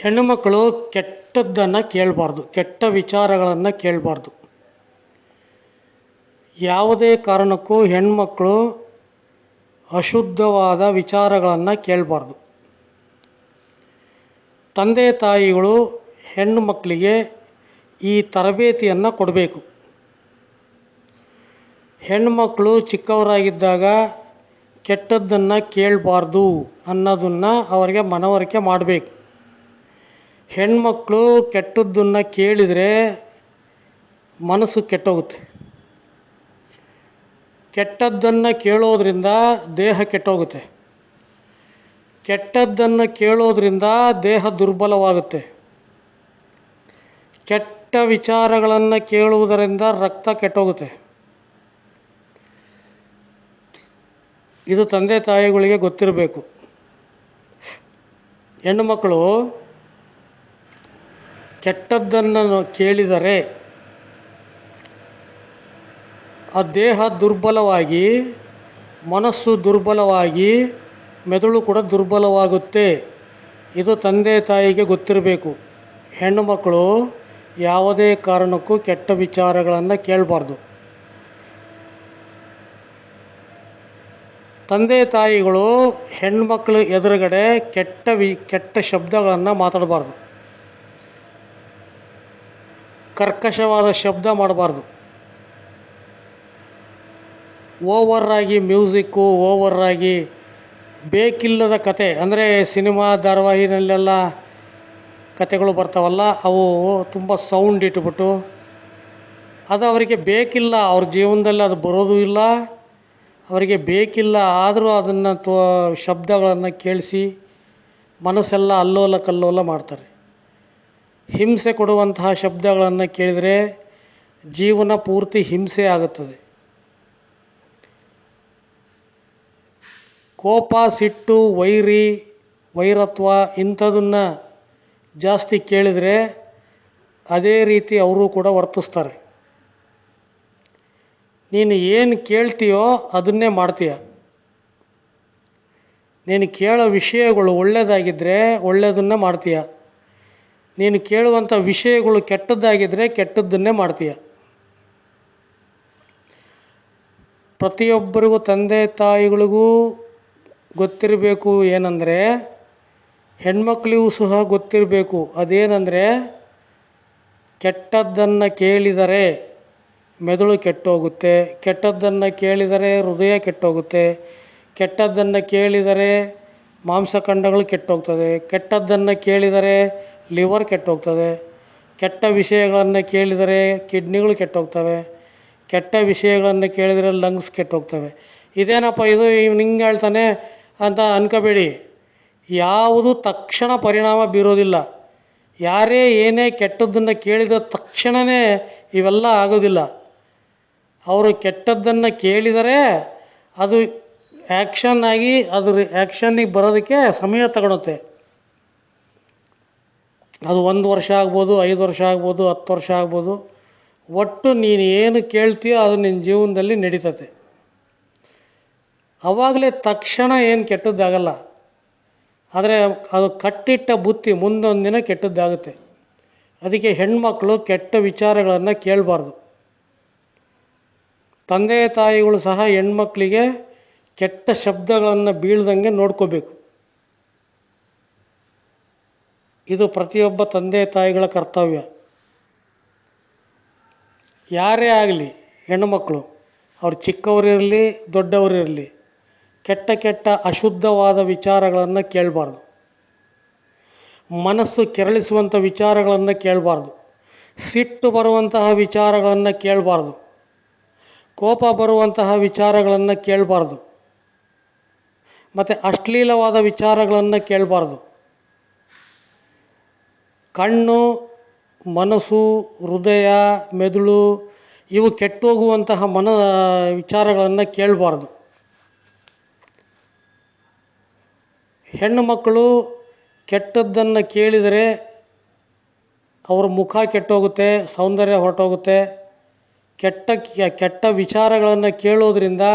ಹೆಣ್ಣುಮಕ್ಕಳು ಕೆಟ್ಟದ್ದನ್ನು ಕೇಳಬಾರ್ದು, ಕೆಟ್ಟ ವಿಚಾರಗಳನ್ನು ಕೇಳಬಾರ್ದು. ಯಾವುದೇ ಕಾರಣಕ್ಕೂ ಹೆಣ್ಮಕ್ಕಳು ಅಶುದ್ಧವಾದ ವಿಚಾರಗಳನ್ನು ಕೇಳಬಾರ್ದು. ತಂದೆ ತಾಯಿಗಳು ಹೆಣ್ಣು ಮಕ್ಕಳಿಗೆ ಈ ತರಬೇತಿಯನ್ನು ಕೊಡಬೇಕು. ಹೆಣ್ಮಕ್ಕಳು ಚಿಕ್ಕವರಾಗಿದ್ದಾಗ ಕೆಟ್ಟದ್ದನ್ನು ಕೇಳಬಾರ್ದು ಅನ್ನೋದನ್ನು ಅವರಿಗೆ ಮನವರಿಕೆ ಮಾಡಬೇಕು. ಹೆಣ್ಮಕ್ಕಳು ಕೆಟ್ಟದ್ದನ್ನು ಕೇಳಿದರೆ ಮನಸ್ಸು ಕೆಟ್ಟೋಗುತ್ತೆ. ಕೆಟ್ಟದ್ದನ್ನು ಕೇಳೋದ್ರಿಂದ ದೇಹ ಕೆಟ್ಟೋಗುತ್ತೆ. ಕೆಟ್ಟದ್ದನ್ನು ಕೇಳೋದ್ರಿಂದ ದೇಹ ದುರ್ಬಲವಾಗುತ್ತೆ. ಕೆಟ್ಟ ವಿಚಾರಗಳನ್ನು ಕೇಳುವುದರಿಂದ ರಕ್ತ ಕೆಟ್ಟೋಗುತ್ತೆ. ಇದು ತಂದೆ ತಾಯಿಗಳಿಗೆ ಗೊತ್ತಿರಬೇಕು. ಹೆಣ್ಣು ಮಕ್ಕಳು ಕೆಟ್ಟದ್ದನ್ನು ಕೇಳಿದರೆ ಆ ದೇಹ ದುರ್ಬಲವಾಗಿ, ಮನಸ್ಸು ದುರ್ಬಲವಾಗಿ, ಮೆದುಳು ಕೂಡ ದುರ್ಬಲವಾಗುತ್ತೆ. ಇದು ತಂದೆ ತಾಯಿಗೆ ಗೊತ್ತಿರಬೇಕು. ಹೆಣ್ಣು ಮಕ್ಕಳು ಯಾವುದೇ ಕಾರಣಕ್ಕೂ ಕೆಟ್ಟ ವಿಚಾರಗಳನ್ನು ಕೇಳಬಾರ್ದು. ತಂದೆ ತಾಯಿಗಳು ಹೆಣ್ಮಕ್ಳು ಎದುರುಗಡೆ ಕೆಟ್ಟ ವಿ ಕೆಟ್ಟ ಶಬ್ದಗಳನ್ನು ಮಾತಾಡಬಾರ್ದು. ಕರ್ಕಶವಾದ ಶಬ್ದ ಮಾಡಬಾರ್ದು. ಓವರಾಗಿ ಮ್ಯೂಸಿಕ್ಕು ಓವರಾಗಿ ಬೇಕಿಲ್ಲದ ಕತೆ, ಅಂದರೆ ಸಿನಿಮಾ ಧಾರಾವಾಹಿನಲ್ಲೆಲ್ಲ ಕತೆಗಳು ಬರ್ತಾವಲ್ಲ, ಅವು ತುಂಬ ಸೌಂಡ್ ಇಟ್ಬಿಟ್ಟು ಅದು ಅವರಿಗೆ ಬೇಕಿಲ್ಲ, ಅವ್ರ ಜೀವನದಲ್ಲಿ ಅದು ಬರೋದು ಇಲ್ಲ. ಅವರಿಗೆ ಬೇಕಿಲ್ಲ, ಆದರೂ ಅದನ್ನು ತೋ, ಶಬ್ದಗಳನ್ನು ಕೇಳಿಸಿ ಮನಸ್ಸೆಲ್ಲ ಅಲ್ಲೋಲ ಕಲ್ಲೋಲ ಮಾಡ್ತಾರೆ. ಹಿಂಸೆ ಕೊಡುವಂತಹ ಶಬ್ದಗಳನ್ನು ಕೇಳಿದರೆ ಜೀವನ ಪೂರ್ತಿ ಹಿಂಸೆ ಆಗುತ್ತದೆ. ಕೋಪ, ಸಿಟ್ಟು, ವೈರಿ, ವೈರತ್ವ ಇಂಥದನ್ನು ಜಾಸ್ತಿ ಕೇಳಿದರೆ ಅದೇ ರೀತಿ ಅವರು ಕೂಡ ವರ್ತಿಸ್ತಾರೆ. ನೀನು ಏನು ಕೇಳ್ತೀಯೋ ಅದನ್ನೇ ಮಾಡ್ತೀಯ. ನೀನು ಕೇಳೋ ವಿಷಯಗಳು ಒಳ್ಳೆಯದಾಗಿದ್ದರೆ ಒಳ್ಳೆಯದನ್ನು ಮಾಡ್ತೀಯ. ನೀನು ಕೇಳುವಂಥ ವಿಷಯಗಳು ಕೆಟ್ಟದ್ದಾಗಿದ್ದರೆ ಕೆಟ್ಟದ್ದನ್ನೇ ಮಾಡ್ತೀಯ. ಪ್ರತಿಯೊಬ್ಬರಿಗೂ ತಂದೆ ತಾಯಿಗಳಿಗೂ ಗೊತ್ತಿರಬೇಕು ಏನಂದರೆ, ಹೆಣ್ಮಕ್ಳಿಗೂ ಸಹ ಗೊತ್ತಿರಬೇಕು. ಅದೇನೆಂದರೆ, ಕೆಟ್ಟದ್ದನ್ನು ಕೇಳಿದರೆ ಮೆದುಳು ಕೆಟ್ಟೋಗುತ್ತೆ, ಕೆಟ್ಟದ್ದನ್ನು ಕೇಳಿದರೆ ಹೃದಯ ಕೆಟ್ಟೋಗುತ್ತೆ, ಕೆಟ್ಟದ್ದನ್ನು ಕೇಳಿದರೆ ಮಾಂಸಖಂಡಗಳು ಕೆಟ್ಟೋಗ್ತದೆ, ಕೆಟ್ಟದ್ದನ್ನು ಕೇಳಿದರೆ ಲಿವರ್ ಕೆಟ್ಟೋಗ್ತದೆ ಕೆಟ್ಟ ವಿಷಯಗಳನ್ನು ಕೇಳಿದರೆ ಕಿಡ್ನಿಗಳು ಕೆಟ್ಟೋಗ್ತವೆ. ಕೆಟ್ಟ ವಿಷಯಗಳನ್ನು ಕೇಳಿದರೆ ಲಂಗ್ಸ್ ಕೆಟ್ಟೋಗ್ತವೆ. ಇದೇನಪ್ಪ ಇದು ಇವ್ನು ಹಿಂಗೆ ಹೇಳ್ತಾನೆ ಅಂತ ಅನ್ಕೋಬೇಡಿ. ಯಾವುದು ತಕ್ಷಣ ಪರಿಣಾಮ ಬೀರೋದಿಲ್ಲ. ಯಾರೇ ಏನೇ ಕೆಟ್ಟದ್ದನ್ನು ಕೇಳಿದ ತಕ್ಷಣವೇ ಇವೆಲ್ಲ ಆಗೋದಿಲ್ಲ. ಅವರು ಕೆಟ್ಟದ್ದನ್ನು ಕೇಳಿದರೆ ಅದು ಆ್ಯಕ್ಷನ್ ಆಗಿ ಅದು ಆ್ಯಕ್ಷನ್ನಿಗೆ ಬರೋದಕ್ಕೆ ಸಮಯ ತಗೊಳುತ್ತೆ. ಅದು ಒಂದು ವರ್ಷ ಆಗ್ಬೋದು, ಐದು ವರ್ಷ ಆಗ್ಬೋದು, ಹತ್ತು ವರ್ಷ ಆಗ್ಬೋದು. ಒಟ್ಟು ನೀನು ಏನು ಕೇಳ್ತೀಯೋ ಅದು ನಿನ್ನ ಜೀವನದಲ್ಲಿ ನಡೀತತೆ ಆವಾಗಲೇ ತಕ್ಷಣ ಏನು ಕೆಟ್ಟದ್ದಾಗಲ್ಲ. ಆದರೆ ಅದು ಕಟ್ಟಿಟ್ಟ ಬುತ್ತಿ ಮುಂದೊಂದು ದಿನ ಕೆಟ್ಟದ್ದಾಗುತ್ತೆ. ಅದಕ್ಕೆ ಹೆಣ್ಮಕ್ಳು ಕೆಟ್ಟ ವಿಚಾರಗಳನ್ನು ಕೇಳಬಾರ್ದು. ತಂದೆ ತಾಯಿಗಳು ಸಹ ಹೆಣ್ಮಕ್ಳಿಗೆ ಕೆಟ್ಟ ಶಬ್ದಗಳನ್ನು ಬೀಳ್ದಂಗೆ ನೋಡ್ಕೋಬೇಕು. ಇದು ಪ್ರತಿಯೊಬ್ಬ ತಂದೆ ತಾಯಿಗಳ ಕರ್ತವ್ಯ. ಯಾರೇ ಆಗಲಿ ಹೆಣ್ಣುಮಕ್ಕಳು ಅವ್ರು ಚಿಕ್ಕವರಿರಲಿ ದೊಡ್ಡವರಿರಲಿ ಕೆಟ್ಟ ಕೆಟ್ಟ ಅಶುದ್ಧವಾದ ವಿಚಾರಗಳನ್ನು ಕೇಳಬಾರ್ದು. ಮನಸ್ಸು ಕೆರಳಿಸುವಂಥ ವಿಚಾರಗಳನ್ನು ಕೇಳಬಾರ್ದು. ಸಿಟ್ಟು ಬರುವಂತಹ ವಿಚಾರಗಳನ್ನು ಕೇಳಬಾರ್ದು. ಕೋಪ ಬರುವಂತಹ ವಿಚಾರಗಳನ್ನು ಕೇಳಬಾರ್ದು. ಮತ್ತು ಅಶ್ಲೀಲವಾದ ವಿಚಾರಗಳನ್ನು ಕೇಳಬಾರ್ದು. ಕಣ್ಣು, ಮನಸ್ಸು, ಹೃದಯ, ಮೆದುಳು ಇವು ಕೆಟ್ಟೋಗುವಂತಹ ಮನ, ವಿಚಾರಗಳನ್ನು ಕೇಳಬಾರ್ದು. ಹೆಣ್ಣು ಮಕ್ಕಳು ಕೆಟ್ಟದ್ದನ್ನು ಕೇಳಿದರೆ ಅವರ ಮುಖ ಕೆಟ್ಟೋಗುತ್ತೆ, ಸೌಂದರ್ಯ ಹೊರಟೋಗುತ್ತೆ. ಕೆಟ್ಟ ಕೆಟ್ಟ ವಿಚಾರಗಳನ್ನು ಕೇಳೋದ್ರಿಂದ